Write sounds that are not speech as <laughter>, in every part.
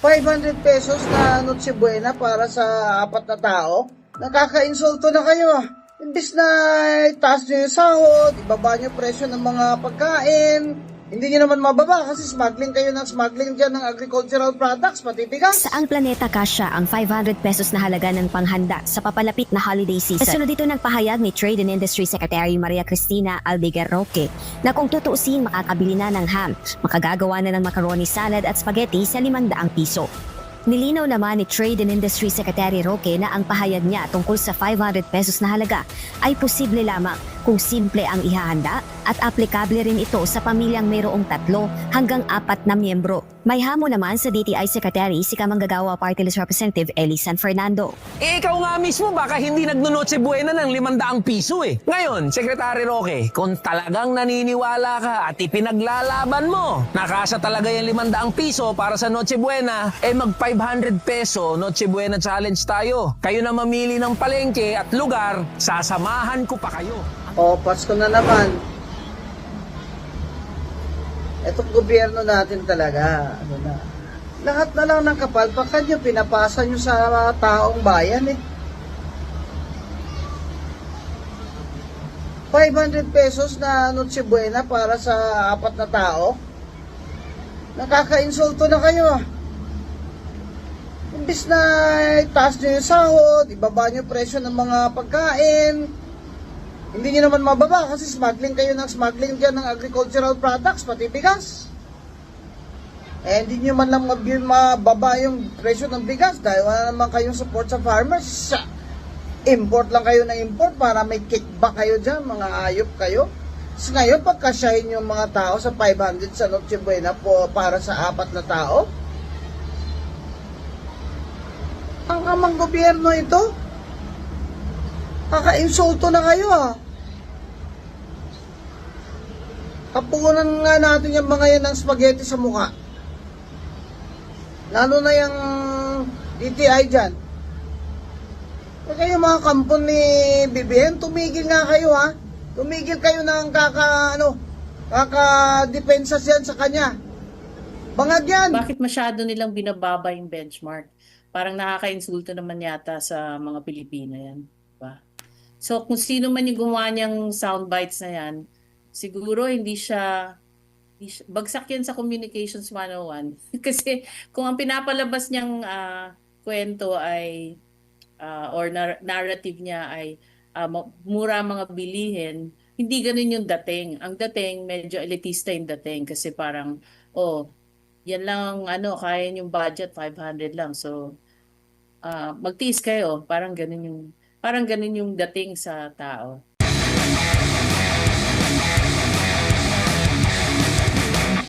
500 pesos na Noche Buena para sa apat na tao? Nakaka-insulto na kayo. Imbis na itaas nyo yung sahod, ibaba nyo presyo ng mga pagkain, hindi nyo naman mababa kasi smuggling kayo ng smuggling dyan ng agricultural products, pati bigas. Saang planeta kasya ang 500 pesos na halaga ng panghanda sa papalapit na holiday season? Kasunod dito nagpahayag ni Trade and Industry Secretary Maria Cristina Aldeguer Roque na kung tutuusin makakabili na ng ham, makagagawa na ng macaroni salad at spaghetti sa 500 piso. Nilinaw naman ni Trade and Industry Secretary Roque na ang pahayag niya tungkol sa 500 pesos na halaga ay posible lamang kung simple ang ihahanda at aplikable rin ito sa pamilyang mayroong tatlo hanggang apat na miyembro. May hamo naman sa DTI Secretary si Kamanggagawa Party List Representative Eli San Fernando. Eh, ikaw nga mismo baka hindi nagnonoche buena ng 500 piso eh. Ngayon, Secretary Roque, kung talagang naniniwala ka at ipinaglalaban mo, nakasa talaga yung 500 piso para sa Noche Buena, eh mag 500 peso Noche Buena Challenge tayo. Kayo na mamili ng palengke at lugar, sasamahan ko pa kayo. O, Pasko na naman. Itong gobyerno natin talaga, ano na, lahat na lang ng kapalpakan nyo, pinapasa nyo sa taong bayan eh. 500 pesos na Noche Buena para sa apat na tao? Nakaka-insulto na kayo. Imbis na itaas nyo yung sahod, ibaba nyo presyo ng mga pagkain, hindi nyo naman mababa kasi smuggling kayo ng smuggling dyan ng agricultural products, pati bigas. Eh, hindi nyo man lang mab- mababa yung presyo ng bigas dahil wala naman kayong support sa farmers. Import lang kayo ng import para may kickback kayo dyan, mga ayop kayo. So ngayon, pagkasyahin yung mga tao sa 500 sa Noche Buena po para sa apat na tao, ang amang gobyerno ito, Kaka-insulto na kayo ah. Kapunan nga natin yung mga yan ng spaghetti sa mukha. Lalo na yung DTI dyan. Kaya kayo mga kampon ni BBM, tumigil nga kayo ha. Tumigil kayo ng kaka, ano, kaka-depensa yan sa kanya. Bangag yan. Bakit masyado nilang binababa yung benchmark? Parang nakaka-insulto naman yata sa mga Pilipino yan. So kung sino man yung gumawa niyang soundbites na yan, siguro hindi siya, hindi siya- bagsak yan sa Communications 101. <laughs> Kasi kung ang pinapalabas niyang ah, kwento ay, ah, or nar- narrative niya ay ma- mura mga bilihin, hindi ganun yung dating. Ang dating, medyo elitista yung dating kasi parang, oh, yan lang ang ano, kaya yung budget, 500 lang. So, ah magtiis kayo. Parang ganun yung, parang ganun yung dating sa tao.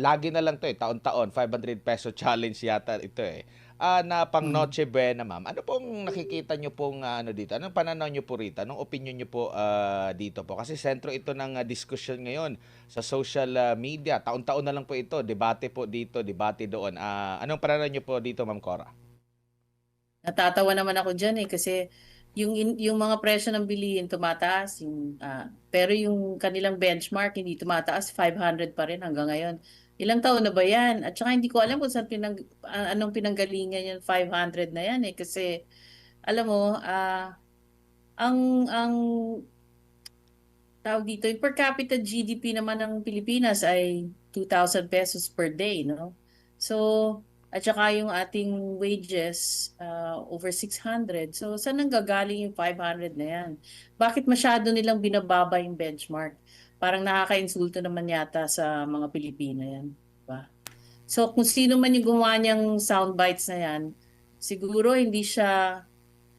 Lagi na lang to eh, taon-taon, 500 peso <laughs> challenge yata ito eh. Ah, na pang Noche Buena, ma'am. Ano pong nakikita nyo pong ah, ano dito? Anong pananaw nyo po rito? Anong opinion nyo po ah, dito po? Kasi sentro ito ng ah, discussion ngayon sa social ah, media. Taon-taon na lang po ito. Debate po dito, debate doon. Ah, anong pananaw nyo po dito, ma'am Cora? Natatawa naman ako dyan eh kasi yung yung mga presyo ng bilihin tumataas yung ah, pero yung kanilang benchmark hindi tumataas 500 pa rin hanggang ngayon. Ilang taon na ba 'yan? At saka hindi ko alam kung saan pinang ah, anong pinanggalingan yung 500 na 'yan eh kasi alam mo ah ang ang tawag dito, yung per capita GDP naman ng Pilipinas ay 2,000 pesos per day, no? So, at saka yung ating wages, uh, over 600. So, saan nang gagaling yung 500 na yan? Bakit masyado nilang binababa yung benchmark? Parang nakaka-insulto naman yata sa mga Pilipino yan. Diba? So, kung sino man yung gumawa niyang soundbites na yan, siguro hindi siya,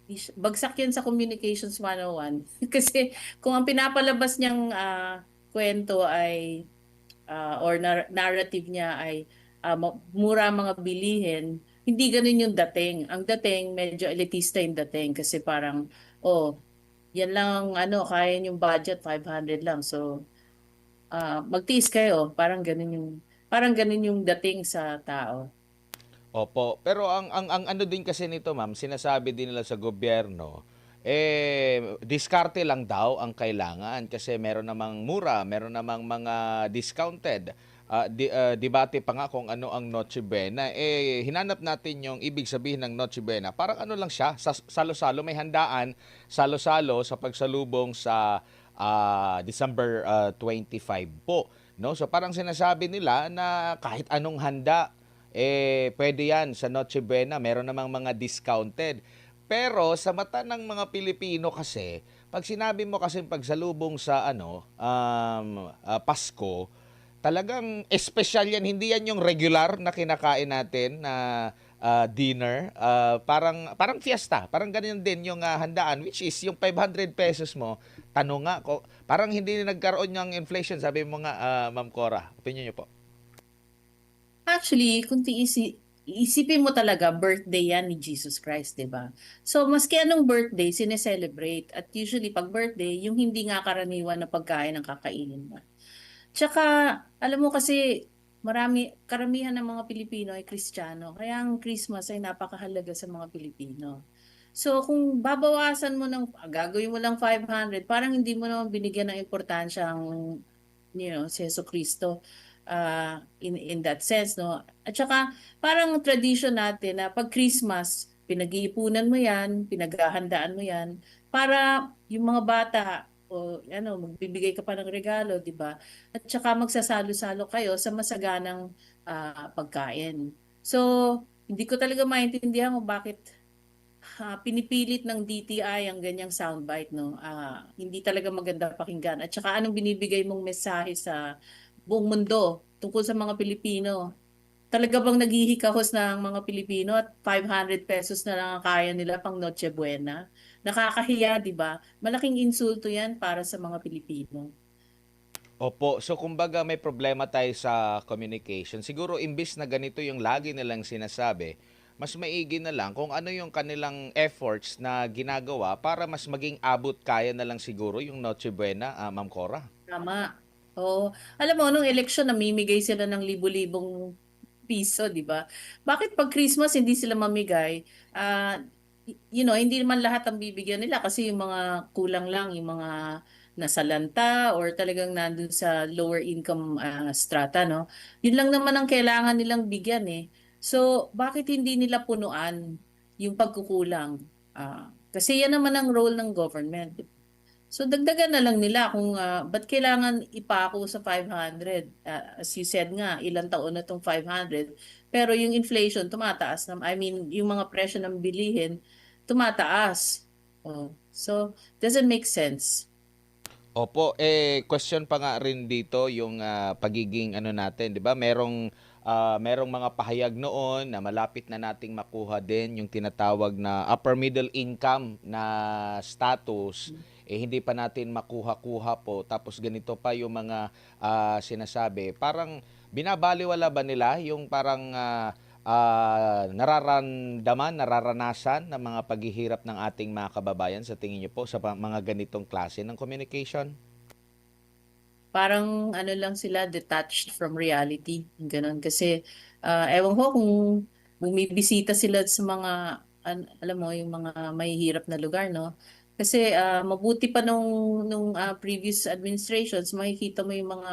hindi siya- bagsak yan sa Communications 101. <laughs> Kasi kung ang pinapalabas niyang ah, kwento ay, ah, or nar- narrative niya ay ma- mura mga bilihin, hindi ganun yung dating. Ang dating, medyo elitista yung dating kasi parang, oh, yan lang ang ano, kaya yung budget, 500 lang. So, ah, magtiis kayo. Parang ganun yung, parang ganun yung dating sa tao. Opo, pero ang ang ang ano din kasi nito, ma'am, sinasabi din nila sa gobyerno, eh diskarte lang daw ang kailangan kasi meron namang mura, meron namang mga discounted ah, di, ah, debate pa nga kung ano ang Noche Buena. Eh, hinanap natin yung ibig sabihin ng Noche Buena. Parang ano lang siya, sa- salo-salo, may handaan, salo-salo sa pagsalubong sa ah, December ah, 25 po. No? So parang sinasabi nila na kahit anong handa, eh, pwede yan sa Noche Buena. Meron namang mga discounted. Pero sa mata ng mga Pilipino kasi, pag sinabi mo kasi pagsalubong sa ano, um, ah, Pasko, talagang espesyal yan. Hindi yan yung regular na kinakain natin na ah, dinner. Ah, parang parang fiesta. Parang ganyan din yung ah, handaan which is yung 500 pesos mo. Tanong nga, ko, parang hindi nagkaroon ng inflation. Sabi mo nga, ah, Ma'am Cora. Opinion niyo po. Actually, kung tiisi, isipin mo talaga, birthday yan ni Jesus Christ, di ba? So, maski anong birthday, sineselebrate. At usually, pag birthday, yung hindi nga karaniwan na pagkain ang kakainin mo. Tsaka, alam mo kasi, marami, karamihan ng mga Pilipino ay Kristiyano. Kaya ang Christmas ay napakahalaga sa mga Pilipino. So, kung babawasan mo ng, gagawin mo lang 500, parang hindi mo naman binigyan ng importansya ang, you know, si Yeso Cristo uh, in, in that sense, no? At saka, parang tradition natin na pag Christmas, pinag-iipunan mo yan, pinaghahandaan mo yan, para yung mga bata, o ano, magbibigay ka pa ng regalo, di ba? At saka magsasalo-salo kayo sa masaganang ah, pagkain. So, hindi ko talaga maintindihan kung bakit ah, pinipilit ng DTI ang ganyang soundbite, no? Ah, hindi talaga maganda pakinggan. At saka anong binibigay mong mensahe sa buong mundo tungkol sa mga Pilipino? Talaga bang naghihikahos ng mga Pilipino at 500 pesos na lang ang kaya nila pang Noche Buena? Nakakahiya, di ba? Malaking insulto yan para sa mga Pilipino. Opo, so kumbaga may problema tayo sa communication. Siguro imbis na ganito yung lagi nilang sinasabi, mas maigi na lang kung ano yung kanilang efforts na ginagawa para mas maging abot kaya na lang siguro yung Noche Buena, ah, Ma'am Cora. Tama. Oo. Alam mo, nung eleksyon, namimigay sila ng libo-libong piso, di ba? Bakit pag Christmas hindi sila mamigay? Y- you know, hindi naman lahat ang bibigyan nila kasi yung mga kulang lang, yung mga nasalanta or talagang nandun sa lower income ah, strata, no? Yun lang naman ang kailangan nilang bigyan eh. So, bakit hindi nila punuan yung pagkukulang? Ah, kasi yan naman ang role ng government. So dagdagan na lang nila kung uh, ba't kailangan ipako sa 500. Ah, as you said nga, ilang taon na tong 500. Pero yung inflation tumataas. Na, I mean, yung mga presyo ng bilihin tumataas. Oh. So, doesn't make sense. Opo, eh question pa nga rin dito yung ah, pagiging ano natin, 'di ba? Merong ah, merong mga pahayag noon na malapit na nating makuha din yung tinatawag na upper middle income na status eh hindi pa natin makuha-kuha po tapos ganito pa yung mga ah, sinasabi. Parang binabaliwala ba nila yung parang ah, ah, nararamdaman, nararanasan ng mga paghihirap ng ating mga kababayan sa tingin niyo po sa mga ganitong klase ng communication? Parang ano lang sila, detached from reality. Ganun. Kasi, ah, ewan ko kung bumibisita sila sa mga, an- alam mo, yung mga mahihirap na lugar, no? Kasi ah, mabuti pa nung, nung ah, previous administrations, makikita mo yung mga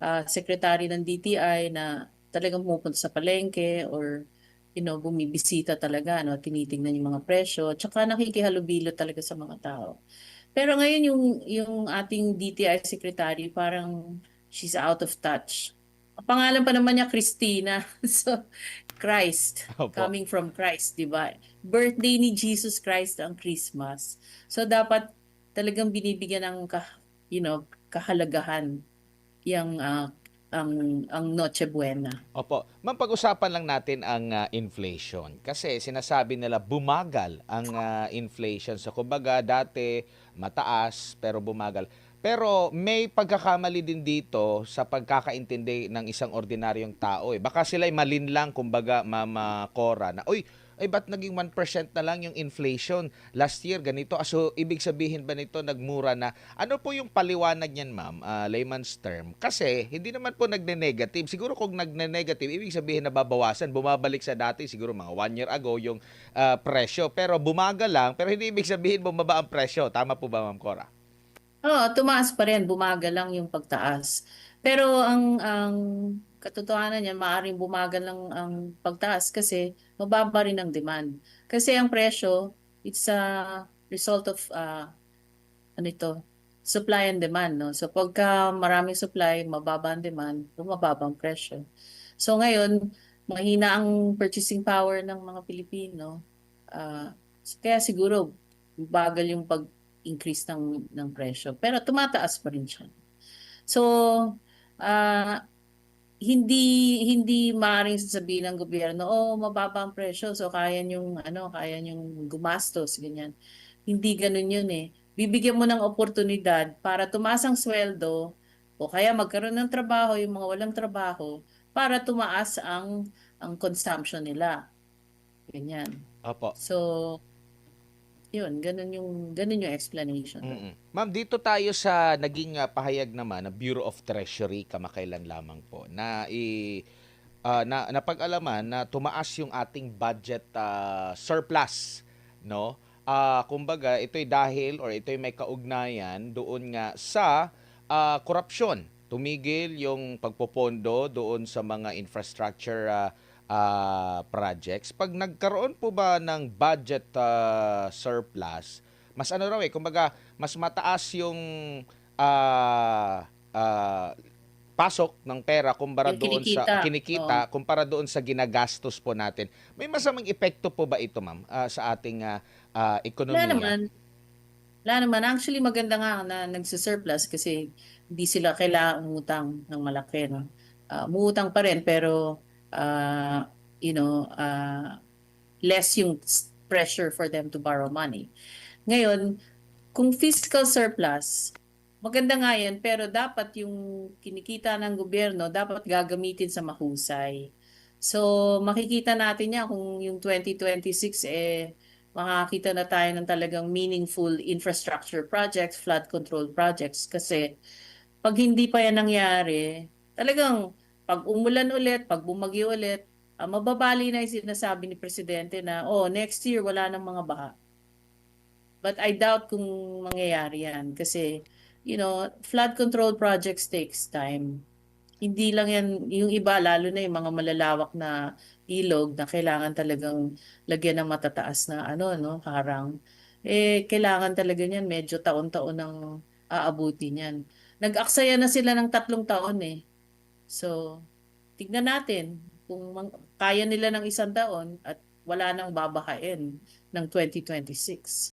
ah, secretary ng DTI na talagang pumupunta sa palengke or you know, bumibisita talaga, no, tinitingnan yung mga presyo, tsaka nakikihalubilo talaga sa mga tao. Pero ngayon yung yung ating DTI secretary parang she's out of touch. Ang pangalan pa naman niya Christina. <laughs> so Christ, Opo. coming from Christ, 'di ba? Birthday ni Jesus Christ ang Christmas. So dapat talagang binibigyan ng ka, you know, kahalagahan yung ah, ang ang Noche Buena. Opo. Ma'am, pag-usapan lang natin ang ah, inflation. Kasi sinasabi nila bumagal ang ah, inflation. So kumbaga dati mataas pero bumagal. Pero may pagkakamali din dito sa pagkakaintindi ng isang ordinaryong tao. Eh. Baka sila'y malinlang, kumbaga, Mama Cora, na, Uy, ay ba't naging 1% na lang yung inflation? Last year ganito. Ah, so ibig sabihin ba nito nagmura na? Ano po yung paliwanag niyan ma'am Ah, layman's term? Kasi hindi naman po nagne-negative. Siguro kung nagne-negative ibig sabihin na babawasan bumabalik sa dati siguro mga one year ago yung ah, presyo. Pero bumaga lang pero hindi ibig sabihin bumaba ang presyo. Tama po ba ma'am Cora? Oo, tumaas pa rin, bumagal lang yung pagtaas. Pero ang ang katotohanan niyan, maaaring bumagal lang ang pagtaas kasi mababa rin ang demand. Kasi ang presyo, it's a result of uh, ano ito, supply and demand, no? So pagka maraming supply, mababa ang demand, bumababa ang presyo. So ngayon, mahina ang purchasing power ng mga Pilipino. Ah, kaya siguro bagal yung pag-increase ng ng presyo. Pero tumataas pa rin siya. So, ah hindi hindi maaaring sasabihin ng gobyerno, oh, mababa ang presyo, so kaya yung ano, kaya yung gumastos, ganyan. Hindi ganun yun eh. Bibigyan mo ng oportunidad para tumaas ang sweldo o kaya magkaroon ng trabaho yung mga walang trabaho para tumaas ang ang consumption nila. Ganyan. Opo. So, yun, ganun yung ganun yung explanation. Ma'am, dito tayo sa naging ah, pahayag naman ng Bureau of Treasury kamakailan lamang po na i ah, na napag-alaman na tumaas yung ating budget ah, surplus, no? Ah, kumbaga, ito'y dahil or ito'y may kaugnayan doon nga sa ah, korupsyon. Tumigil yung pagpopondo doon sa mga infrastructure ah, ah, projects. Pag nagkaroon po ba ng budget ah, surplus, mas ano raw eh, kumbaga, mas mataas yung ah, ah, pasok ng pera kumpara Yung doon sa kinikita. kinikita kumpara doon sa ginagastos po natin. May masamang epekto po ba ito, ma'am, ah, sa ating ah, Wala ekonomiya? naman. Wala naman. Actually, maganda nga na nagsisurplus kasi hindi sila kailangang umutang ng malaki. No? Ah, umutang pa rin pero ah, you know, ah, less yung pressure for them to borrow money. Ngayon, kung fiscal surplus, maganda nga yan, pero dapat yung kinikita ng gobyerno, dapat gagamitin sa mahusay. So, makikita natin yan kung yung 2026 eh, makakita na tayo ng talagang meaningful infrastructure projects, flood control projects. Kasi pag hindi pa yan nangyari, talagang pag umulan ulit, pag bumagyo ulit, ah, mababali na yung sinasabi ni Presidente na, oh, next year wala nang mga baha. But I doubt kung mangyayari yan kasi, you know, flood control projects takes time. Hindi lang yan, yung iba, lalo na yung mga malalawak na ilog na kailangan talagang lagyan ng matataas na ano, no, harang. Eh, kailangan talaga niyan, medyo taon-taon ng aabuti niyan. Nag-aksaya na sila ng tatlong taon eh. So, tignan natin kung kaya nila ng isang taon at wala nang babahain ng 2026.